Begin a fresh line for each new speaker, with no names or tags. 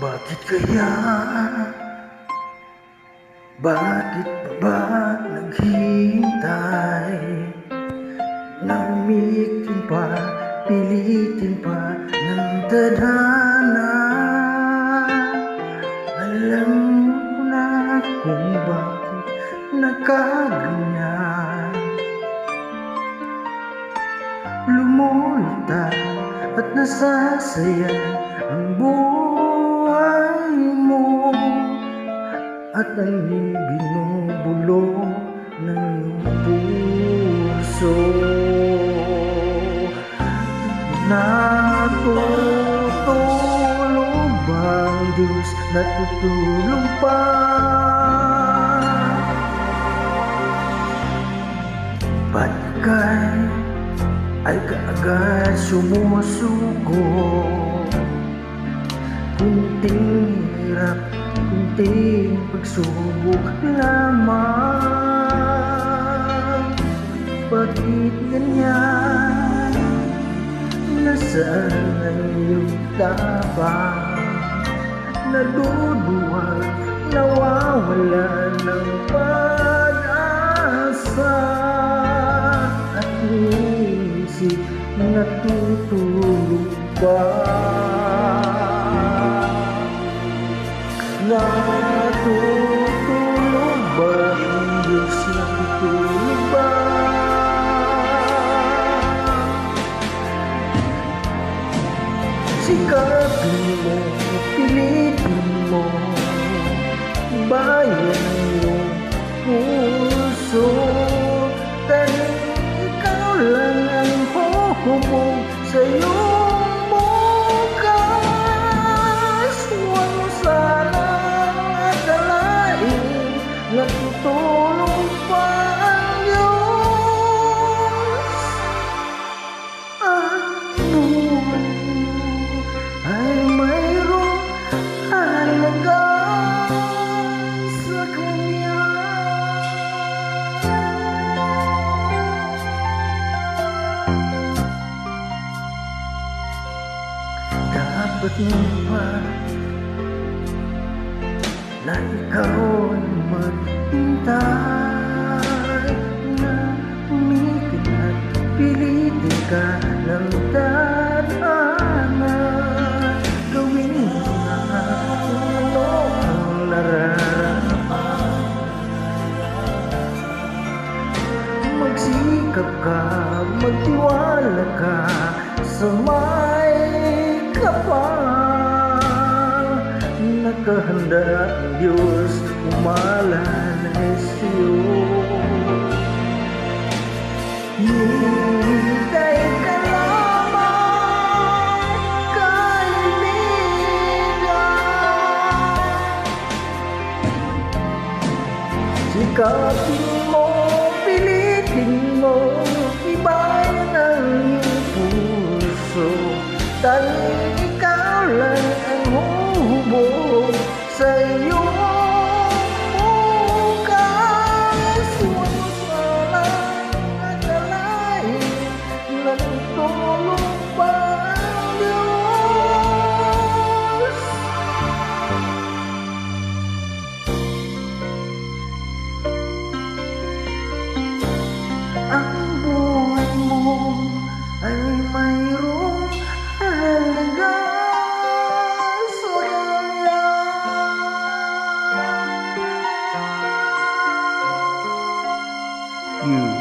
Bakit kaya? Bakit pa ba naghihintay? Na umiitin pa, pilitin pa ng tadhana Alam ko na kung bakit nakaganyan Lumulutang at nasasayan ang buhay At ang binubulong ng puso. Natutulog bang Diyos? Natutulog pa. Ba't kay ay kaagad sumusuko? Kunting hirap, kunting pagsubok lamang Bakit ganyan? Nasaan ang iyong tabang? Naduduwag, nawawala ng pag-asa At isip natutulog ba? 默默在拥 Dapat mo pa na ikaw ay maghintay na umitin at pilitin ka ng tadhana Gawin mo na ano ang nararamdaman Magsikap ka, magtiwala ka sa Nakahanda ang Diyos, umalalay sa'yo Hintay ka lamang, kaibigan Sikapin mo, pilitin mo Ibayan ang puso. Dahil you.